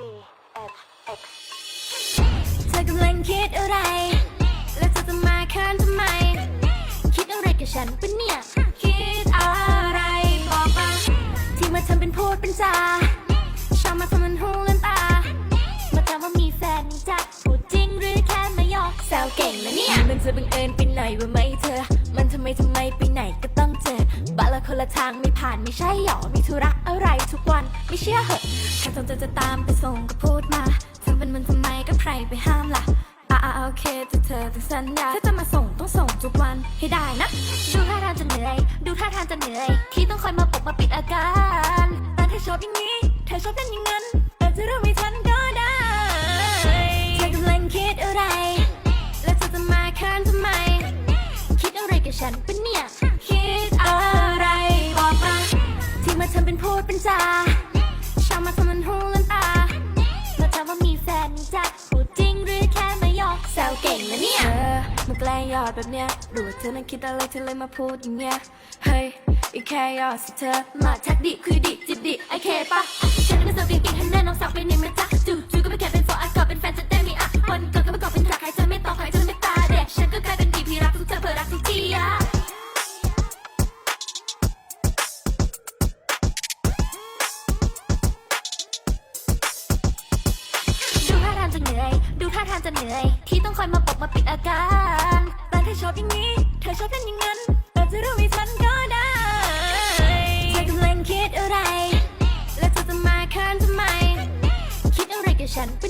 F X เธอกำลังคิดอะไร แล้วเธอจะมาเคินทำไม คิดอะไรกับฉันปะเนี่ย คิดอะไรบอกมาที่มาทำเป็นพูดเป็นจาชอบมาทำมันหูลันตา มาถามว่ามีแฟนนี่จ้ะพูดจริงหรือแค่มาหยอกแซวเก่งนะเนี่ย มันจะบังเอิญไปหน่อยว่าไม่เธอ มันทำไมทำไมไปไหนก็ คนละทางไม่ผ่านไม่ใช่หรอมีธุระอะไรทุกวันไม่เชื่อเหอะถ้าต้องจะจะตามไปส่งก็พูดมาทำเป็นมันทำไมก็ใครไปห้ามล่ะอ่าโอเคแต่เธอต้องสัญญาถ้าจะมาส่งต้องส่งทุกวันให้ได้นะ ดูท่าทางจะเหนื่อย ดูท่าทางจะเหนื่อย ที่ต้องคอยมาปกมาปิดอาการแต่เธอชอบอย่างนี้ เธอชอบเป็นอย่างนั้นอาจจะรู้ไม่ทันก็ได้เธอกำลังคิดอะไร แล้วเธอจะมาเคินทำไม คิดอะไรกับฉันปะเนี่ จาชอบมาทำมันหูลันตามาถามว่ามีแฟนนี่จ้ะพูดจริงหรือแค่มาหยอกแซวเก่งนะเนี่ยเธอมาแกล้งหยอดแบบเนี้ยหรือว่าเธอนั้นคิดอะไรเธอเลยมาพูดอย่างเงี้ย เฮ้ยอีกแค่หยอดสิเธอ มาทักดิคุยดิจิตดิไอเคปะฉันเป็นสาวเก่งๆให้แน่น้องสาวเป็นนี่มาจ้ะ ท่าทางจะเหนื่อย ที่ต้องคอยมาปกมาปิดอาการแต่เธอชอบอย่างนี้ เธอชอบกันอย่างนั้นอาจจะรู้ไม่ทันก็ได้เธอกำลังคิดอะไร แล้วเธอจะมาคานทำไม คิดอะไรกับฉันปะเนี่